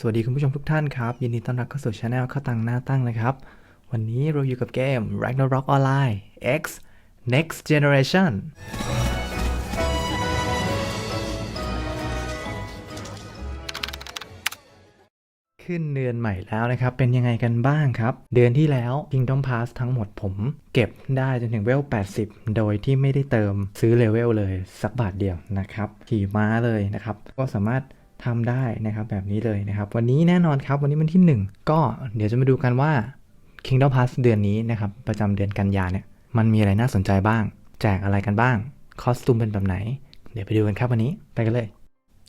สวัสดีคุณผู้ชมทุกท่านครับ ยินดีต้อนรับเข้าสู่ช anel ข้าตังหน้าตั้งนะครับ วันนี้เราอยู่กับเกม Ragnarok Online X Next Generation ขึ้นเดือนใหม่แล้วนะครับ เป็นยังไงกันบ้างครับ เดือนที่แล้ว Kingdom Pass ทั้งหมดผม เก็บได้จนถึงเวล 80 โดยที่ไม่ได้เติมซื้อเลเวลเลยสักบาทเดียวนะครับ ขี่ม้าเลยนะครับ ก็สามารถ ทำได้นะครับแบบนี้เลยนะครับ วันนี้แน่นอนครับวันนี้วันที่ 1 ก็เดี๋ยวจะมาดูกันว่า Kingdom Pass เดือนนี้นะครับ ประจำเดือนกันยาเนี่ย มันมีอะไรน่าสนใจบ้าง แจกอะไรกันบ้าง คอสตูมเป็นแบบไหน เดี๋ยวไปดูกันครับวันนี้ไปกันเลย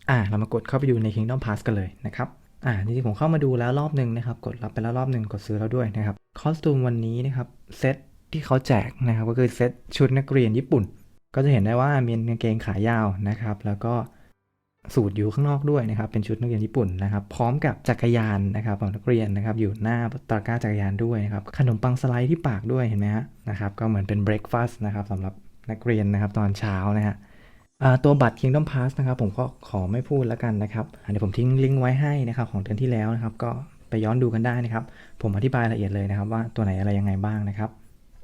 อ่าเรามากดเข้าไปดูใน Kingdom Pass กันเลยนะครับอ่าจริงๆผมเข้ามาดูแล้วรอบหนึ่งนะครับ กดรับไปแล้วรอบหนึ่งกดซื้อแล้วด้วยนะครับคอสตูมวันนี้นะครับเซตที่เขาแจกนะครับก็คือเซตชุดนักเรียนญี่ปุ่น ก็จะเห็นได้ว่ามีกางเกงขายาวนะครับ แล้วก็ สูตรอยู่ข้างนอกด้วยนะครับเป็นชุดนักเรียนญี่ปุ่นนะครับพร้อมกับจักรยานนะครับของนักเรียนนะครับอยู่หน้าตะกร้าจักรยานด้วยนะครับขนมปังสไลด์ที่ปากด้วยเห็นไหมฮะนะครับก็เหมือนเป็นเบรคฟาสต์นะครับสำหรับนักเรียนนะครับตอนเช้านะฮะตัวบัตร Kingdom Pass นะครับผมก็ขอไม่พูดแล้วกันนะครับเดี๋ยวผมทิ้งลิงก์ไว้ให้นะครับของเดือนที่แล้วนะครับก็ไปย้อนดูกันได้นะครับ ผมอธิบายละเอียดเลยนะครับ ว่าตัวไหนอะไรยังไงบ้างนะครับ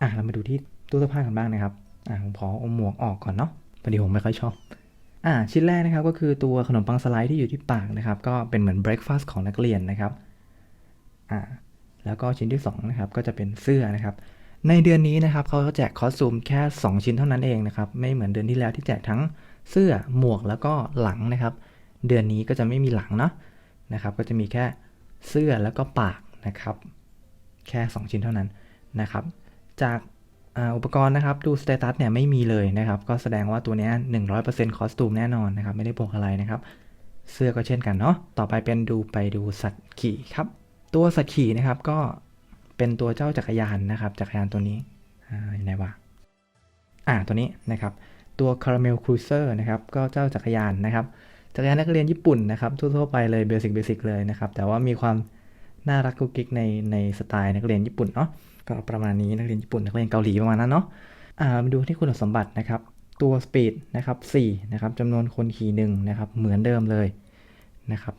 อะเรามาดูที่ตู้เสื้อผ้ากันบ้างนะครับอ่าผมขอเอาหมวกออกก่อนเนาะพอดีผมไม่ค่อยชอบ อ่าชิ้นแรกนะครับก็คือตัวขนมปังสไลด์ที่อยู่ที่ปากนะครับ ก็เป็นเหมือนเบรคฟาสต์ของนักเรียนนะครับอ่าแล้วก็ชิ้นที่สองนะครับก็จะเป็นเสื้อนะครับ ในเดือนนี้นะครับเขาแจกคอสตูมแค่ 2 ชิ้นเท่านั้นเองนะครับ ไม่เหมือนเดือนที่แล้วที่แจกทั้งเสื้อหมวกแล้วก็หลังนะครับ เดือนนี้ก็จะไม่มีหลังเนาะนะครับ ก็จะมีแค่เสื้อแล้วก็ปากนะครับ แค่ 2 ชิ้นเท่านั้นนะครับ จาก อุปกรณ์นะครับดูสเตตัสเนี่ยไม่มีเลยนะครับ ก็แสดงว่าตัวนี้ย100%คอสตูมแน่นอนนะครับ ไม่ได้บวกอะไรนะครับ เสื้อก็เช่นกันเนาะต่อไปเป็นดูไปดูสัตว์ขี่ครับ ตัวสัตว์ขี่นะครับก็เป็นตัวเจ้าจักรยานนะครับ จักรยานตัวนี้อ่าอยู่ไหนวะอ่าตัวนี้นะครับตัว Caramel Cruiser นะครับก็เจ้าจักรยานนะครับจักรยานนักเรียนญี่ปุ่นนะครับทั่วๆไปเลยเบสิกเบสิกเลยนะครับแต่ว่ามีความน่ารักกุ๊กกิ๊กในในสไตล์นักเรียนญี่ปุ่นเนาะ ก็ประมาณนี้นักเรียนญี่ปุ่นนักเรียนเกาหลีประมาณนั้นเนาะอ่ามาดูที่คุณสมบัตินะครับ ตัวสปีดนะครับ4นะครับจำนวนคนขี่หนึ่งนะครับ เหมือนเดิมเลยนะครับ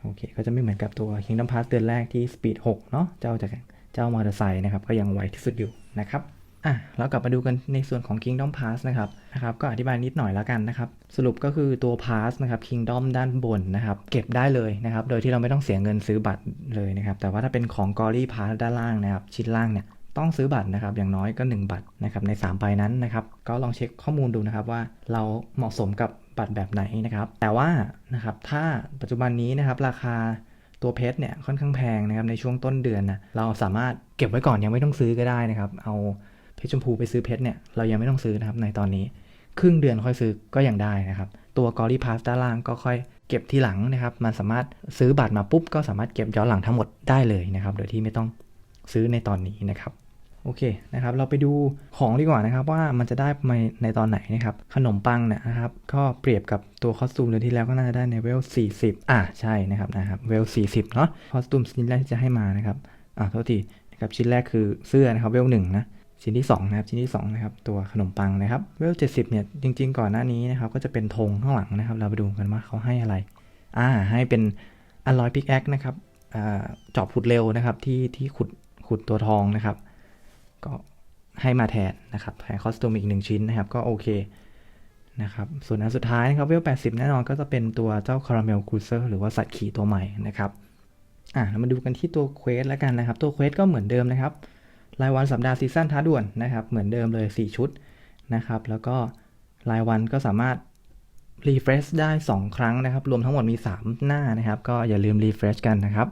โอเคก็จะไม่เหมือนกับตัว Kingdom Pass เดือนแรกที่ Speed 6 เนาะเจ้าจากเจ้ามอเตอร์ไซค์นะครับ ก็ยังไวที่สุดอยู่นะครับ อะแล้วกลับมาดูกันในส่วนของ Kingdom Pass นะครับนะครับก็อธิบายนิดหน่อยแล้วกันนะครับ สรุปก็คือตัว Pass นะครับ Kingdom ด้านบนนะครับ เก็บได้เลยนะครับ โดยที่เราไม่ต้องเสียเงินซื้อบัตรเลยนะครับ แต่ว่าถ้าเป็นของ Glory Pass ด้านล่างนะครับ ชิ้นล่างเนี่ยต้องซื้อบัตรนะครับอย่างน้อยก็ 1 บัตรนะครับใน3ใบนั้นนะครับก็ลองเช็คข้อมูลดูนะครับว่าเราเหมาะสมกับบัตรแบบไหนนะครับ แต่ว่านะครับถ้าปัจจุบันนี้นะครับราคาตัวเพชรเนี่ยค่อนข้างแพงนะครับในช่วงต้นเดือนนะเราสามารถเก็บไว้ก่อนยังไม่ต้องซื้อก็ได้นะครับ เอา ชรชมพูไปซื้อเพชรเนี่ยเรายังไม่ต้องซื้อนะครับในตอนนี้ ครึ่งเดือนค่อยซื้อก็ยังได้นะครับ ตัวกอรี่พาสด้านล่างก็ค่อยเก็บทีหลังนะครับ มันสามารถซื้อบัตรมาปุ๊บ ก็สามารถเก็บย้อนหลังทั้งหมดได้เลยนะครับ โดยที่ไม่ต้องซื้อในตอนนี้นะครับโอเคนะครับเราไปดูของดีกว่านะครับ ว่ามันจะได้มาในตอนไหนนะครับขนมปังเนี่ยนะครับก็เปรียบกับตัวคอสตูมเดือนที่แล้วก็น่าจะได้ในเวล 40 อ่าใช่นะครับนะครับเวล 40 เนาะคอสตูมชิ้นแรกที่จะให้มานะครับอ่าโทษทีนะครับชิ้นแรกคือเสื้อนะครับเวลหนึ่งนะ ชิ้นที่2นะครับชิ้นที่2นะครับตัวขนมปังนะครับเวล70เนี่ยจริง ๆ ก่อนหน้านี้นะครับก็จะเป็นธงข้างหลังนะครับ เราไปดูกันว่าเขาให้อะไรอ่าให้เป็นอ l ลอยพิกแอคนะครับอ่าจอบขุดเร็วนะครับที่ที่ขุดขุดตัวทองนะครับ ก็ให้มาแทนนะครับแทนคอสตูมอีกหนึ่งชิ้นนะครับก็โอเคนะครับส่วนอันสุดท้ายนะครับเวล80 แน่นอนก็จะเป็นตัวเจ้าคาราเมลครูเซอร์หรือว่าสัตว์ขี่ตัวใหม่นะครับอะเรามาดูกันที่ตัวเควสแล้วกันนะครับ ตัวเควสก็เหมือนเดิมนะครับ รายวันสัปดาห์ซีซั่นท้าด่วนนะครับ เหมือนเดิมเลย 4 ชุดนะครับ แล้วก็รายวันก็สามารถรีเฟรชได้ 2 ครั้งนะครับ รวมทั้งหมดมี 3 หน้านะครับ ก็อย่าลืมรีเฟรชกันนะครับ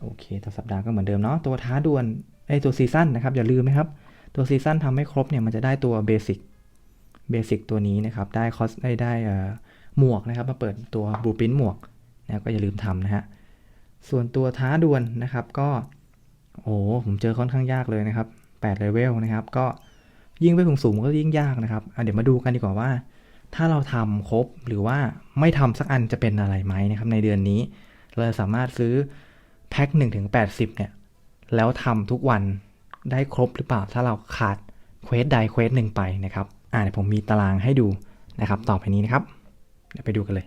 โอเคต่อสัปดาห์ก็เหมือนเดิมเนาะ ตัวท้าด่วนไอตัวซีซั่นนะครับ อย่าลืมนะครับ ตัวซีซั่นทำให้ครบเนี่ย มันจะได้ตัวเบสิกเบสิกตัวนี้นะครับ ได้คอสได้ได้เอ่อหมวกนะครับ มาเปิดตัวบูปินหมวกนะก็อย่าลืมทำนะฮะ ส่วนตัวท้าด่วนนะครับ ก็ โอ้ผมเจอค่อนข้างยากเลยนะครับ8เลเวลนะครับ ก็ยิ่งไปสูงๆก็ยิ่งยากนะครับเดี๋ยวมาดูกันดีกว่าว่า ถ้าเราทำครบหรือว่าไม่ทำสักอันจะเป็นอะไรไหมนะครับในเดือนนี้ เราจะสามารถซื้อแพ็ค1ถึง80เนี่ยแล้วทำทุกวันได้ครบหรือเปล่า ถ้าเราขาดเควสใดเควสหนึ่งไปนะครับอ่าเดี๋ยวผมมีตารางให้ดูนะครับต่อไปนี้นะครับเดี๋ยวไปดูกันเลย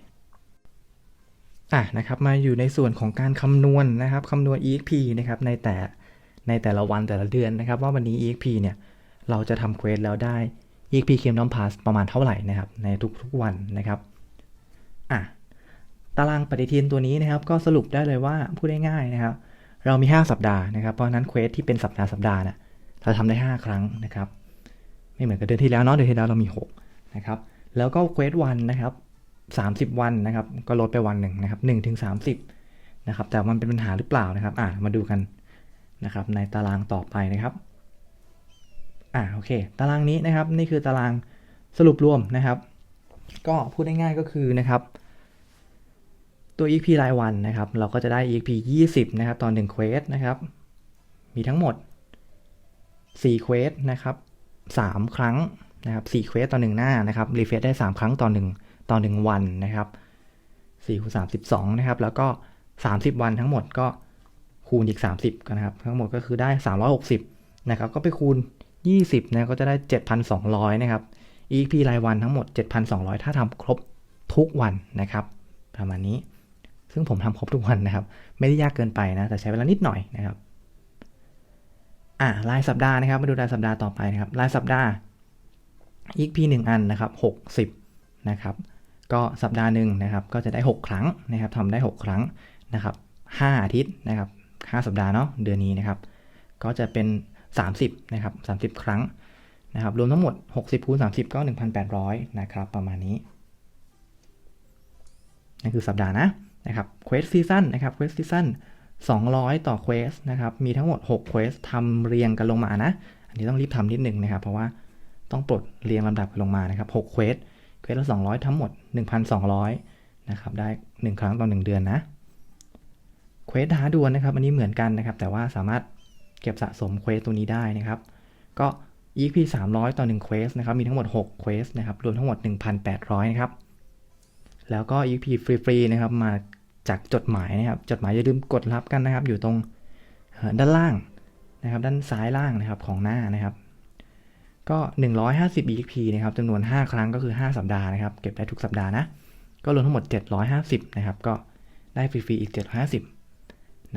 อะนะครับมาอยู่ในส่วนของการคำนวณนะครับคำนวณ EXP นะครับในแต่ ในแต่ละวันแต่ละเดือนนะครับ ว่าวันนี้ EXP เนี่ยเราจะทำเควสแล้วได้ EXP เคมน้อมพาสประมาณเท่าไหร่นะครับในทุกๆวันนะครับอะตารางปฏิทินตัวนี้นะครับก็สรุปได้เลยว่าพูดง่ายนะครับ เรามี 5 สัปดาห์นะครับเพราะนั้นเควสที่เป็นสัปดาห์สัปดาห์นี่ยเราทำได้ 5 ครั้งนะครับ ไม่เหมือนกับเดือนที่แล้วเนาะเดือนที่แล้วเรามี6นะครับแล้วก็เควสวันนะครับ30 วันนะครับ ก็ลดไปวันหนึ่งนะครับ1ถึง30นะครับแต่มันเป็นปัญหาหรือเปล่านะครับอ่ามาดูกัน นะครับในตารางต่อไปนะครับอ่าโอเค ตารางนี้นะครับนี่คือตารางสรุปรวมนะครับ ก็พูดง่ายๆก็คือนะครับตัว EP รายวันนะครับ เราก็จะได้ EP 20 นะครับ ตอน1เควสนะครับ มีทั้งหมด4เควสนะครับ3ครั้งนะครับ4เควสต่อ1หน้านะครับรีเฟรชได้ 3 ครั้งต่อ1ต่อ1วันนะครับ4คูณ32 นะครับ แล้วก็ 30 วันทั้งหมดก็ คูณอีก 30กันนะครับ ทั้งหมดก็คือได้ 360นะครับ ก็ไปคูณ 20นะก็จะได้ 7,200 นะครับ EP รายวันทั้งหมด 7,200 ถ้าทำครบทุกวันนะครับ ประมาณนี้ ซึ่งผมทำครบทุกวันนะครับ ไม่ได้ยากเกินไปนะ แต่ใช้เวลานิดหน่อยนะครับ อ่ารายสัปดาห์นะครับ มาดูรายสัปดาห์ต่อไปนะครับ รายสัปดาห์ EP 1 อันนะครับ60นะครับ ก็สัปดาห์หนึ่งนะครับ ก็จะได้ 6 ครั้งนะครับทำได้ 6 ครั้งนะครับ5อาทิตย์นะครับ 5 สัปดาห์เนาะเดือนนี้นะครับ ก็จะเป็น 30นะครับ30 ครั้งนะครับรวมทั้งหมด 60คูณ30 ก็ 1,800 นะครับ ประมาณนี้นั่นคือสัปดาห์นะนะครับ Quest Season นะครับ Quest Season 200 ต่อ Quest นะครับ มีทั้งหมด6 Quest ทำเรียงกันลงมานะ อันนี้ต้องรีบทำนิดหนึ่งนะครับ เพราะว่าต้องปลดเรียงลำดับกันลงมานะครับ6 Quest Quest ละ200 ทั้งหมด 1,200 นะครับ ได้ 1 ครั้งต่อ 1 เดือนนะ Quest ท้าดวลนะครับ อันนี้เหมือนกันนะครับ แต่ว่าสามารถเก็บสะสม Quest ตัวนี้ได้นะครับ ก็ EP 300 ต่อ1 Quest นะครับ มีทั้งหมด6 Quest นะครับ รวมทั้งหมด 1,800 นะครับ แล้วก็ EP ฟรีๆนะครับ มาจากจดหมายนะครับ จดหมายอย่าลืมกดรับกันนะครับ อยู่ตรงด้านล่างนะครับ ด้านซ้ายล่างนะครับของหน้านะครับ ก็ 150 EP นะครับจำนวน 5 ครั้งก็คือ 5 สัปดาห์นะครับ เก็บได้ทุกสัปดาห์นะ ก็รวมทั้งหมด 750 นะครับ ก็ได้ฟรีๆอีก 750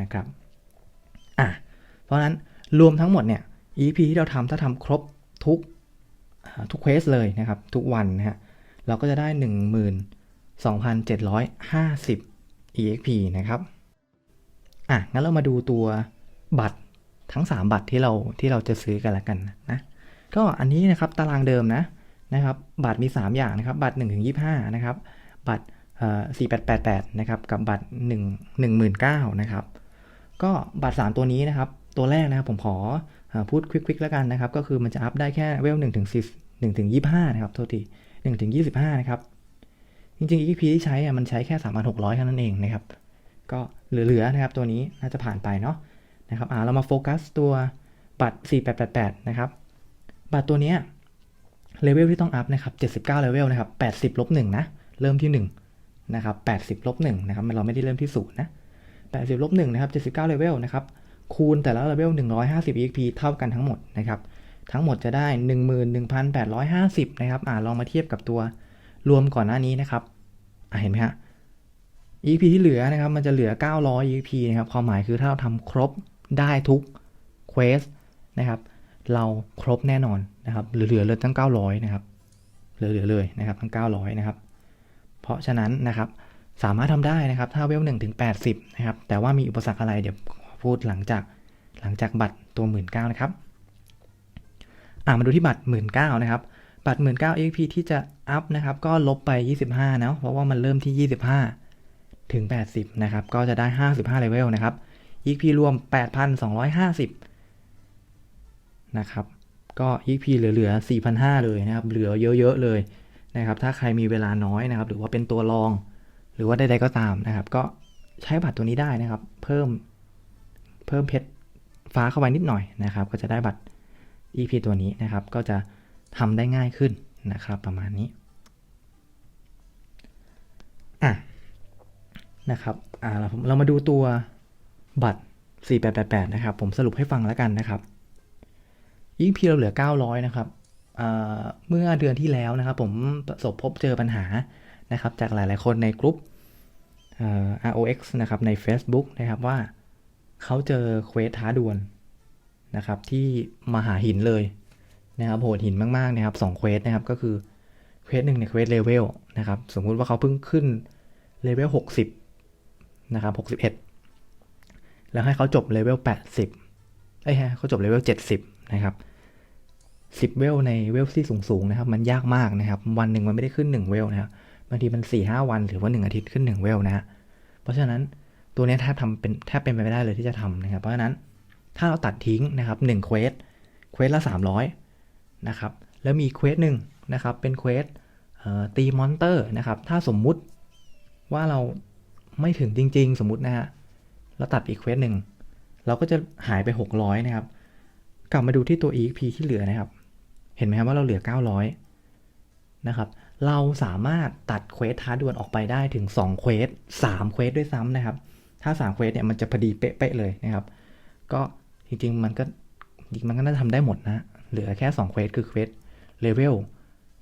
นะครับอะเพราะนั้นรวมทั้งหมดเนี่ย EP ที่เราทำถ้าทำครบทุกทุกเควสเลยนะครับ ทุกวันนะฮะเราก็จะได้ 12,750 EXP นะครับอะงั้นเรามาดูตัวบัตรทั้ง 3 บัตรที่เราที่เราจะซื้อกันละกันนะก็อันนี้นะครับตารางเดิมนะนะครับบัตรมี 3 อย่างนะครับ บัตร1ถึง25 นะครับ บัตรเอ่อ4888 นะครับ กับบัตร 1 19,000นะครับ ก็บัตร 3 ตัวนี้นะครับ ตัวแรกนะครับผมขอพูดควิกๆแล้วกันนะครับ ก็คือมันจะอัพได้แค่เวล1ถึง10 1ถึง25 นะครับ โทษที1ถึง25 นะครับ จริงๆ EXP ที่ใช้อะมันใช้แค่ 3,600แค่นั้นเองนะครับ ก็เหลือๆนะครับตัวนี้น่าจะผ่านไปเนาะนะครับอ่าเรามาโฟกัสตัวบัตร 4888 นะครับ บัตรตัวนี้เลเวลที่ต้องอัพนะครับ 79เลเวลนะครับ 80ลบ1นะ เริ่มที่ 1 นะครับ 80ลบ1นะครับเราไม่ได้เริ่มที่0นะ 80ลบ1นะครับ 79เลเวลนะครับคูณแต่ละเลเวล150 EXP เท่ากันทั้งหมดนะครับทั้งหมดจะได้ 11,850 นะครับอ่าลองมาเทียบกับตัวรวมก่อนหน้านี้นะครับอ่าเห็นไหมฮะ EXP ที่เหลือนะครับ มันจะเหลือ 900 EXP นะครับ ความหมายคือถ้าเราทำครบได้ทุก Quest นะครับ เราครบแน่นอนนะครับเหลือเลยตั้ง 900 นะครับ เหลือเลยนะครับ ทั้ง 900 นะครับ เพราะฉะนั้นนะครับ สามารถทำได้นะครับ ถ้าเวล1ถึง80นะครับ แต่ว่ามีอุปสรรคอะไรเดี๋ยวพูดหลังจากหลังจากบัตรตัว19,000นะครับ อ่ามาดูที่บัตร19,000นะครับ บัตร19,000 EXP ที่จะอัพนะครับ ก็ลบไป25นะเพราะว่ามันเริ่มที่25ถึง80นะครับ ก็จะได้55เลเวลนะครับ xp รวม8,250นะครับ ก็ xp เหลือๆ4,500 เลยนะครับ เหลือเยอะๆเลยนะครับ ถ้าใครมีเวลาน้อยนะครับ หรือว่าเป็นตัวรอง หรือว่าใดๆก็ตามนะครับ ก็ใช้บัตรตัวนี้ได้นะครับ เพิ่มเพิ่มเพชรฟ้าเข้าไปนิดหน่อยนะครับ ก็จะได้บัตร EP ตัวนี้นะครับ ก็จะทำได้ง่ายขึ้นนะครับ ประมาณนี้อะนะครับอ่าเราเรามาดูตัวบัตร 4888 นะครับ ผมสรุปให้ฟังแล้วกันนะครับ EP เราเหลือ 900 นะครับเมื่อเดือนที่แล้วนะครับ ผมประสบพบเจอปัญหา นะครับจากหลาย ๆ คนในกลุ่ม ROX นะครับใน Facebook นะครับว่าเขาเจอเควสท้าดวลนะครับที่มาหาหินเลยนะครับโหดหินมาก ๆ นะครับสองเควสนะครับก็คือเควสหนึ่งเนี่ยเควสเลเวลนะครับสมมุติว่าเขาเพิ่งขึ้นเลเวล60นะครับ61 แล้วให้เขาจบเลเวล80เอ้ยฮะเขาจบเลเวล70นะครับ10เวลในเวลที่สูงๆนะครับมันยากมากนะครับวันหนึ่งมันไม่ได้ขึ้น 1 เวลนะครับ บางทีมัน4ี่ห้าวันหรือว่า 1 อาทิตย์ขึ้น 1 เวลนะฮะเพราะฉะนั้นตัวนี้แทบทำเป็นแทบเป็นไปไม่ได้เลยที่จะทำนะครับ เพราะฉะนั้นถ้าเราตัดทิ้งนะครับ1เควสเควสละ 300นะครับแล้วมีเควสหนึ่งนะครับเป็นเควสตีมอนเตอร์นะครับถ้าสมมุติว่าเราไม่ถึงจริง ๆ สมมุตินะฮะเราตัดอีกเควสหนึ่งเราก็จะหายไป 600นะครับกลับมาดูที่ตัว EXP ที่เหลือนะครับ เห็นไหมครับว่าเราเหลือ 900นะครับ เราสามารถตัดเควสท้าดวลออกไปได้ถึง2เควส3เควสด้วยซ้ำนะครับ ถ้า3เควสเนี่ยมันจะพอดีเป๊ะๆเลยนะครับ ก็จริงๆมันก็จริงมันก็น่าจะทำได้หมดนะ เหลือแค่2เควสคือเควสเลเวล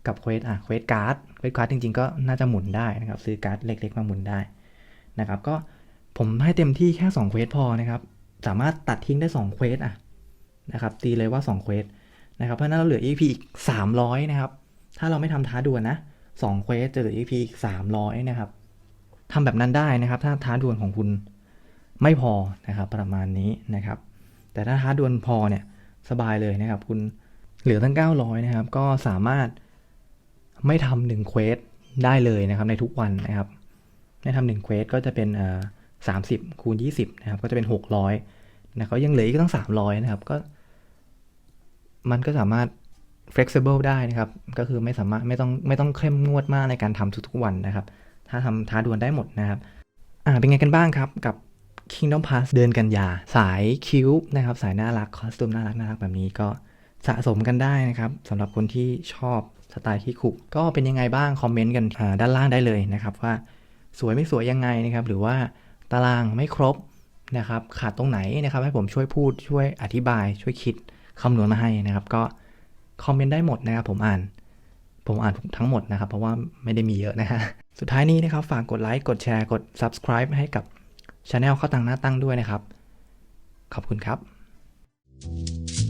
กับเควสอะเควสการ์ดเควสการ์ดจริงๆ ก็น่าจะหมุนได้นะครับ ซื้อการ์ดเล็ก ๆ มาหมุนได้นะครับ ก็ผมให้เต็มที่แค่2เควสพอนะครับ สามารถตัดทิ้งได้2เควสอะนะครับตีเลยว่า2เควสนะครับเพราะฉะนั้นเราเหลือ EP อีก300นะครับ ถ้าเราไม่ทำท้าดวลนะ2เควสจะเหลือ EP อีก300 นะครับทำแบบนั้นได้นะครับ ถ้าท้าดวลของคุณไม่พอนะครับ ประมาณนี้นะครับ แต่ถ้าท้าดวลพอเนี่ยสบายเลยนะครับ คุณเหลือตั้ง 900 นะครับ ก็สามารถไม่ทำหนึ่งเควสได้เลยนะครับ ในทุกวันนะครับได้ทำหนึ่งเควสก็จะเป็นเอ่อสามสิบคูณยี่สิบนะครับ ก็จะเป็นหกร้อยนะครับยังเหลืออีกตั้งสามร้อยนะครับ ก็ มันก็สามารถ flexible ได้นะครับ ก็คือไม่สามารถไม่ต้องไม่ต้องเข้มงวดมากในการทำทุกๆวันนะครับ ถ้าทำท้าดวลได้หมดนะครับ อ่าเป็นไงกันบ้างครับกับ Kingdom Pass เดือนกันยา สายคิ้วนะครับ สายน่ารัก คอสตูมน่ารักน่ารักแบบนี้ก็สะสมกันได้นะครับสำหรับคนที่ชอบสไตล์ที่คุกก็เป็นยังไงบ้าง คอมเมนต์กันด้านล่างได้เลยนะครับว่าสวยไม่สวยยังไงนะครับ หรือว่าตารางไม่ครบนะครับ ขาดตรงไหนนะครับ ให้ผมช่วยพูดช่วยอธิบายช่วยคิดคำนวณมาให้นะครับ ก็ คอมเมนต์ได้หมดนะครับผมอ่าน ผมอ่านทั้งหมดนะครับ เพราะว่าไม่ได้มีเยอะนะฮะ สุดท้ายนี้นะครับ ฝากกดไลค์ กดแชร์ กด subscribe ให้กับช anel ข้าวตังหน้าตั้งด้วยนะครับ ขอบคุณครับ